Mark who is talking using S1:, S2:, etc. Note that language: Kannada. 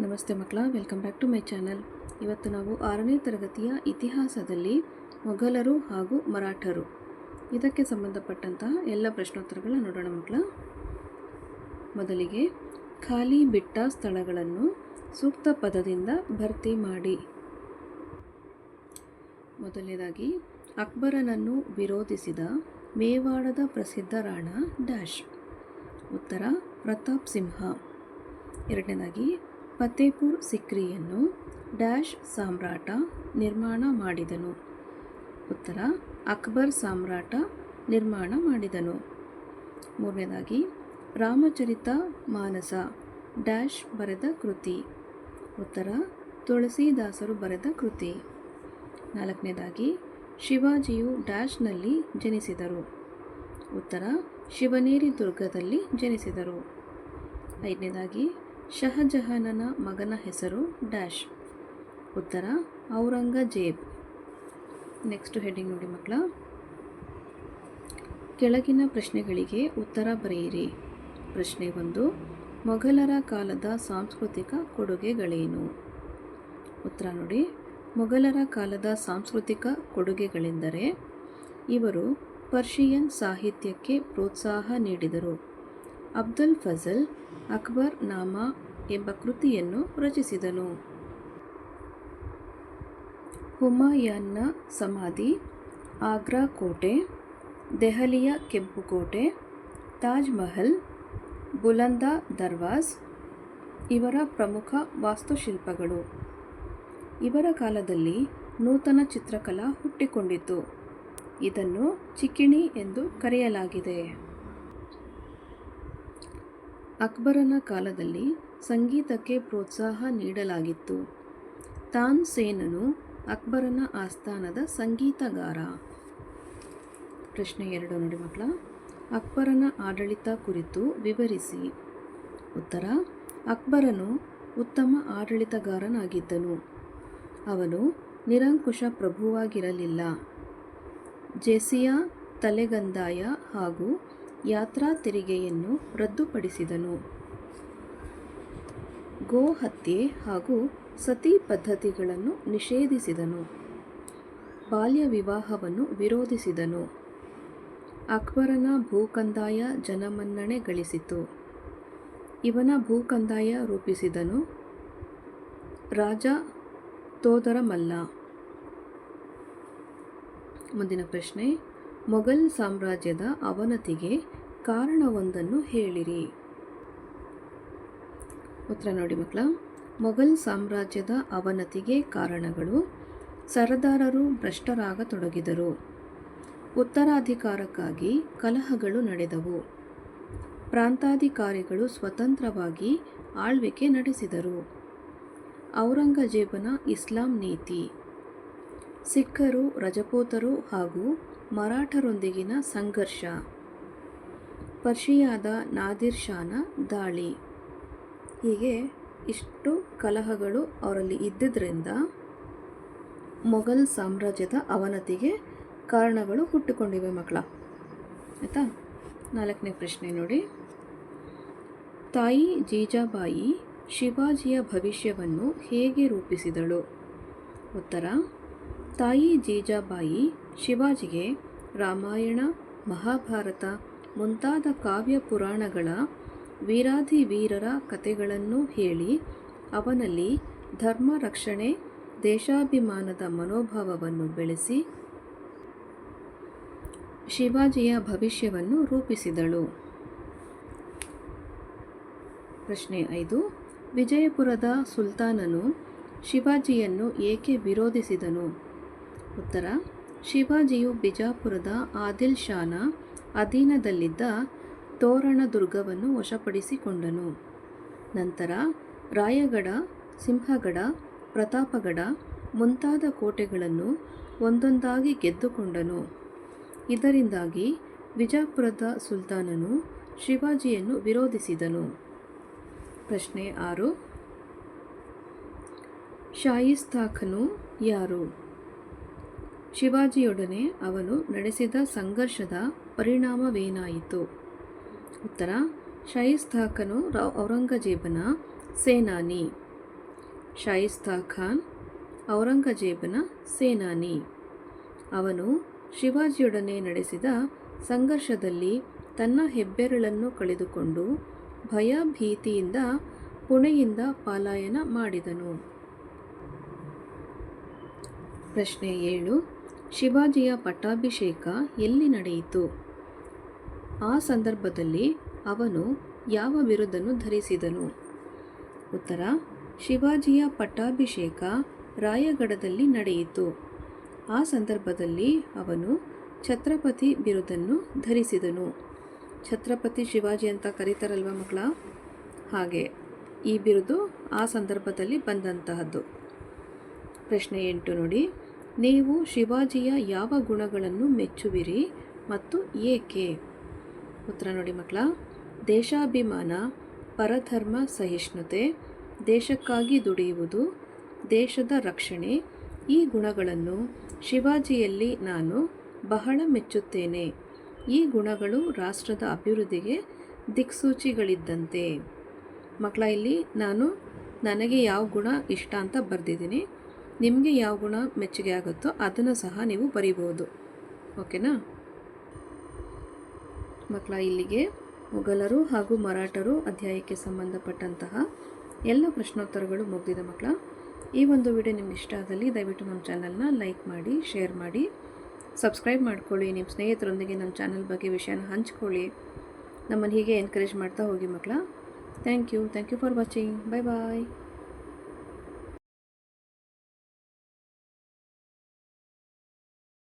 S1: ನಮಸ್ತೆ ಮಕ್ಕಳ, welcome back to my channel. ಇವತ್ತು ನಾವು ಆರನೇ ತರಗತಿಯ ಇತಿಹಾಸದಲ್ಲಿ ಮೊಘಲರು ಹಾಗೂ ಮರಾಠರು. ಇದಕ್ಕೆ ಸಂಬಂಧಪಟ್ಟಂತಹ ಎಲ್ಲ ಪ್ರಶ್ನೋತ್ತರಗಳನ್ನು ನೋಡೋಣ ಮಕ್ಕಳ. ಮೊದಲಿಗೆ, ಖಾಲಿ ಬಿಟ್ಟ ಸ್ಥಳಗಳನ್ನು ಸೂಕ್ತ ಪದದಿಂದ ಭರ್ತಿ ಮಾಡಿ. ಮೊದಲನೇದಾಗಿ, ಅಕ್ಬರನನ್ನು ವಿರೋಧಿಸಿದ ಮೇವಾಡದ ಪ್ರಸಿದ್ಧ ರಾಣ ಡ್ಯಾಶ್. ಉತ್ತರ, ಪ್ರತಾಪ್ ಸಿಂಹ. ಎರಡನೇದಾಗಿ ಫತೇಪುರ್ ಸಿಕ್ರಿಯನ್ನು ಡ್ಯಾಶ್ ಸಾಮ್ರಾಟ ನಿರ್ಮಾಣ ಮಾಡಿದನು. ಉತ್ತರ, ಅಕ್ಬರ್ ಸಾಮ್ರಾಟ ನಿರ್ಮಾಣ ಮಾಡಿದನು. ಮೂರನೇದಾಗಿ, ರಾಮಚರಿತ ಮಾನಸ, ಡ್ಯಾಶ್ ಬರೆದ ಕೃತಿ. ಉತ್ತರ, ತುಳಸಿದಾಸರು ಬರೆದ ಕೃತಿ. ನಾಲ್ಕನೇದಾಗಿ, ಶಿವಾಜಿಯು ಡ್ಯಾಶ್ನಲ್ಲಿ ಜನಿಸಿದರು. ಉತ್ತರ, ಶಿವನೇರಿ ದುರ್ಗದಲ್ಲಿ ಜನಿಸಿದರು. ಐದನೇದಾಗಿ ಶಹಜಹಾನನ ಮಗನ ಹೆಸರು ಡ್ಯಾಶ್. ಉತ್ತರ, ಔರಂಗಜೇಬ್. ನೆಕ್ಸ್ಟ್ ಹೆಡ್ಡಿಂಗ್ ನೋಡಿ ಮಕ್ಕಳ. ಕೆಳಗಿನ ಪ್ರಶ್ನೆಗಳಿಗೆ ಉತ್ತರ ಬರೆಯಿರಿ. ಪ್ರಶ್ನೆ ಒಂದು, ಮೊಘಲರ ಕಾಲದ ಸಾಂಸ್ಕೃತಿಕ ಕೊಡುಗೆಗಳೇನು? ಉತ್ತರ ನೋಡಿ, ಮೊಘಲರ ಕಾಲದ ಸಾಂಸ್ಕೃತಿಕ ಕೊಡುಗೆಗಳೆಂದರೆ, ಇವರು ಪರ್ಷಿಯನ್ ಸಾಹಿತ್ಯಕ್ಕೆ ಪ್ರೋತ್ಸಾಹ ನೀಡಿದರು. ಅಬ್ದುಲ್ ಫಜಲ್ ಅಕ್ಬರ್ ನಾಮ ಎಂಬ ಕೃತಿಯನ್ನು ರಚಿಸಿದನು. ಹುಮಾಯನ್ನ ಸಮಾಧಿ, ಆಗ್ರಾ ಕೋಟೆ, ದೆಹಲಿಯ ಕೆಂಪು ಕೋಟೆ, ತಾಜ್ ಮಹಲ್, ಬುಲಂದ ದರ್ವಾಜ್ ಇವರ ಪ್ರಮುಖ ವಾಸ್ತುಶಿಲ್ಪಗಳು. ಇವರ ಕಾಲದಲ್ಲಿ ನೂತನ ಚಿತ್ರಕಲಾ ಹುಟ್ಟಿಕೊಂಡಿತು ಇದನ್ನು ಚಿಕ್ಕಿಣಿ ಎಂದು ಕರೆಯಲಾಗಿದೆ. ಅಕ್ಬರನ ಕಾಲದಲ್ಲಿ ಸಂಗೀತಕ್ಕೆ ಪ್ರೋತ್ಸಾಹ ನೀಡಲಾಗಿತ್ತು. ತಾನ್ ಸೇನನು ಅಕ್ಬರನ ಆಸ್ಥಾನದ ಸಂಗೀತಗಾರ. ಪ್ರಶ್ನೆ ಎರಡು ನೋಡಿ ಮಕ್ಕಳ. ಅಕ್ಬರನ ಆಡಳಿತ ಕುರಿತು ವಿವರಿಸಿ. ಉತ್ತರ, ಅಕ್ಬರನು ಉತ್ತಮ ಆಡಳಿತಗಾರನಾಗಿದ್ದನು. ಅವನು ನಿರಂಕುಶ ಪ್ರಭುವಾಗಿರಲಿಲ್ಲ. ಜೆಸಿಯಾ ತಲೆಗಂದಾಯ ಹಾಗೂ ಯಾತ್ರಾ ತೆರಿಗೆಯನ್ನು ರದ್ದುಪಡಿಸಿದನು. ಗೋ ಹತ್ಯೆ ಹಾಗೂ ಸತಿ ಪದ್ಧತಿಗಳನ್ನು ನಿಷೇಧಿಸಿದನು. ಬಾಲ್ಯ ವಿವಾಹವನ್ನು ವಿರೋಧಿಸಿದನು. ಅಕ್ಬರನ ಭೂಕಂದಾಯ ಜನಮನ್ನಣೆ ಗಳಿಸಿತು. ಇವನ ಭೂಕಂದಾಯ ರೂಪಿಸಿದನು ರಾಜ ತೋದರಮಲ್ಲ. ಮುಂದಿನ ಪ್ರಶ್ನೆ. ಮೊಘಲ್ ಸಾಮ್ರಾಜ್ಯದ ಅವನತಿಗೆ ಕಾರಣವೊಂದನ್ನು ಹೇಳಿರಿ. ಉತ್ತರ ನೋಡಿ ಮಕ್ಕಳ, ಮೊಘಲ್ ಸಾಮ್ರಾಜ್ಯದ ಅವನತಿಗೆ ಕಾರಣಗಳು ಸರದಾರರು ಭ್ರಷ್ಟರಾಗತೊಡಗಿದರು. ಉತ್ತರಾಧಿಕಾರಕ್ಕಾಗಿ ಕಲಹಗಳು ನಡೆದವು. ಪ್ರಾಂತಾಧಿಕಾರಿಗಳು ಸ್ವತಂತ್ರವಾಗಿ ಆಳ್ವಿಕೆ ನಡೆಸಿದರು. ಔರಂಗಜೇಬನ ಇಸ್ಲಾಂ ನೀತಿ. ಸಿಖ್ಖರು, ರಜಪೂತರು ಹಾಗೂ ಮರಾಠರೊಂದಿಗಿನ ಸಂಘರ್ಷ. ಪರ್ಷಿಯಾದ ನಾದಿರ್ ಶಾನ ದಾಳಿ. ಹೀಗೆ ಇಷ್ಟು ಕಲಹಗಳು ಅವರಲ್ಲಿ ಇದ್ದಿದ್ದರಿಂದ ಮೊಘಲ್ ಸಾಮ್ರಾಜ್ಯದ ಅವನತಿಗೆ ಕಾರಣಗಳು ಹುಟ್ಟುಕೊಂಡಿವೆ ಮಕ್ಕಳ. ಆಯಿತಾ? ನಾಲ್ಕನೇ ಪ್ರಶ್ನೆ ನೋಡಿ. ತಾಯಿ ಜೀಜಾಬಾಯಿ ಶಿವಾಜಿಯ ಭವಿಷ್ಯವನ್ನು ಹೇಗೆ ರೂಪಿಸಿದಳು? ಉತ್ತರ ತಾಯಿ ಜೀಜಾಬಾಯಿ ಶಿವಾಜಿಗೆ ರಾಮಾಯಣ, ಮಹಾಭಾರತ ಮುಂತಾದ ಕಾವ್ಯ ಪುರಾಣಗಳ ವೀರಾಧಿ ವೀರರ ಕಥೆಗಳನ್ನು ಹೇಳಿ ಅವನಲ್ಲಿ ಧರ್ಮ ರಕ್ಷಣೆ, ದೇಶಾಭಿಮಾನದ ಮನೋಭಾವವನ್ನು ಬೆಳೆಸಿ ಶಿವಾಜಿಯ ಭವಿಷ್ಯವನ್ನು ರೂಪಿಸಿದಳು. ಪ್ರಶ್ನೆ ಐದು, ವಿಜಯಪುರದ ಸುಲ್ತಾನನು ಶಿವಾಜಿಯನ್ನು ಏಕೆ ವಿರೋಧಿಸಿದನು? ಉತ್ತರ, ಶಿವಾಜಿಯು ಬಿಜಾಪುರದ ಆದಿಲ್ ಶಾನ ಅಧೀನದಲ್ಲಿದ್ದ ತೋರಣದುರ್ಗವನ್ನು ವಶಪಡಿಸಿಕೊಂಡನು. ನಂತರ ರಾಯಗಡ, ಸಿಂಹಗಡ, ಪ್ರತಾಪಗಡ ಮುಂತಾದ ಕೋಟೆಗಳನ್ನು ಒಂದೊಂದಾಗಿ ಗೆದ್ದುಕೊಂಡನು. ಇದರಿಂದಾಗಿ ವಿಜಾಪುರದ ಸುಲ್ತಾನನು ಶಿವಾಜಿಯನ್ನು ವಿರೋಧಿಸಿದನು. ಪ್ರಶ್ನೆ ಆರು ಶಾಯಿಸ್ತಾಖನು ಯಾರು? ಶಿವಾಜಿಯೊಡನೆ ಅವನು ನಡೆಸಿದ ಸಂಘರ್ಷದ ಪರಿಣಾಮವೇನಾಯಿತು? ಉತ್ತರ, ಶಾಯಿಸ್ತಾಖನು ಔರಂಗಜೇಬನ ಸೇನಾನಿ. ಶಾಯಿಸ್ತಾ ಖಾನ್ ಔರಂಗಜೇಬನ ಸೇನಾನಿ. ಅವನು ಶಿವಾಜಿಯೊಡನೆ ನಡೆಸಿದ ಸಂಘರ್ಷದಲ್ಲಿ ತನ್ನ ಹೆಬ್ಬೆರಳನ್ನು ಕಳೆದುಕೊಂಡು ಭಯ ಭೀತಿಯಿಂದ ಪುಣೆಯಿಂದ ಪಲಾಯನ ಮಾಡಿದನು. ಪ್ರಶ್ನೆ ಏಳು. ಶಿವಾಜಿಯ ಪಟ್ಟಾಭಿಷೇಕ ಎಲ್ಲಿ ನಡೆಯಿತು? ಆ ಸಂದರ್ಭದಲ್ಲಿ ಅವನು ಯಾವ ಬಿರುದನ್ನು ಧರಿಸಿದನು? ಉತ್ತರ, ಶಿವಾಜಿಯ ಪಟ್ಟಾಭಿಷೇಕ ರಾಯಗಢದಲ್ಲಿ ನಡೆಯಿತು. ಆ ಸಂದರ್ಭದಲ್ಲಿ ಅವನು ಛತ್ರಪತಿ ಬಿರುದನ್ನು ಧರಿಸಿದನು. ಛತ್ರಪತಿ ಶಿವಾಜಿ ಅಂತ ಕರೀತಾರಲ್ವ ಮಕ್ಕಳ? ಹಾಗೆ, ಈ ಬಿರುದು ಆ ಸಂದರ್ಭದಲ್ಲಿ ಬಂದಂತಹದ್ದು. ಪ್ರಶ್ನೆ ಎಂಟು ನೋಡಿ. ನೀವು ಶಿವಾಜಿಯ ಯಾವ ಗುಣಗಳನ್ನು ಮೆಚ್ಚುವಿರಿ ಮತ್ತು ಏಕೆ? ಉತ್ತರ ನೋಡಿ ಮಕ್ಕಳ, ದೇಶಾಭಿಮಾನ, ಪರಧರ್ಮ ಸಹಿಷ್ಣುತೆ, ದೇಶಕ್ಕಾಗಿ ದುಡಿಯುವುದು, ದೇಶದ ರಕ್ಷಣೆ, ಈ ಗುಣಗಳನ್ನು ಶಿವಾಜಿಯಲ್ಲಿ ನಾನು ಬಹಳ ಮೆಚ್ಚುತ್ತೇನೆ. ಈ ಗುಣಗಳು ರಾಷ್ಟ್ರದ ಅಭಿವೃದ್ಧಿಗೆ ದಿಕ್ಸೂಚಿಗಳಿದ್ದಂತೆ. ಮಕ್ಕಳ, ಇಲ್ಲಿ ನಾನು ನನಗೆ ಯಾವ ಗುಣ ಇಷ್ಟ ಅಂತ ಬರೆದಿದ್ದೀನಿ. ನಿಮಗೆ ಯಾವ ಗುಣ ಮೆಚ್ಚುಗೆ ಆಗುತ್ತೋ ಅದನ್ನು ಸಹ ನೀವು ಬರಿಬೋದು ಓಕೆನಾ? ಮಕ್ಕಳ, ಇಲ್ಲಿಗೆ ಮೊಘಲರು ಹಾಗೂ ಮರಾಠರು ಅಧ್ಯಾಯಕ್ಕೆ ಸಂಬಂಧಪಟ್ಟಂತಹ ಎಲ್ಲ ಪ್ರಶ್ನೋತ್ತರಗಳು ಮುಗಿದಿದೆ ಮಕ್ಕಳ. ಈ ಒಂದು ವಿಡಿಯೋ ನಿಮ್ಗೆ ಇಷ್ಟ ಆದಲ್ಲಿ ದಯವಿಟ್ಟು ನಮ್ಮ ಚಾನಲ್ನ ಲೈಕ್ ಮಾಡಿ, ಶೇರ್ ಮಾಡಿ. ಸಬ್ಸ್ಕ್ರೈಬ್ ಮಾಡ್ಕೊಳ್ಳಿ. ನಿಮ್ಮ ಸ್ನೇಹಿತರೊಂದಿಗೆ ನಮ್ಮ ಚಾನಲ್ ಬಗ್ಗೆ ವಿಷಯನ ಹಂಚ್ಕೊಳ್ಳಿ. ನಮ್ಮನ್ನು ಹೀಗೆ ಎನ್ಕರೇಜ್ ಮಾಡ್ತಾ ಹೋಗಿ ಮಕ್ಕಳ. Thank you thank you for watching bye bye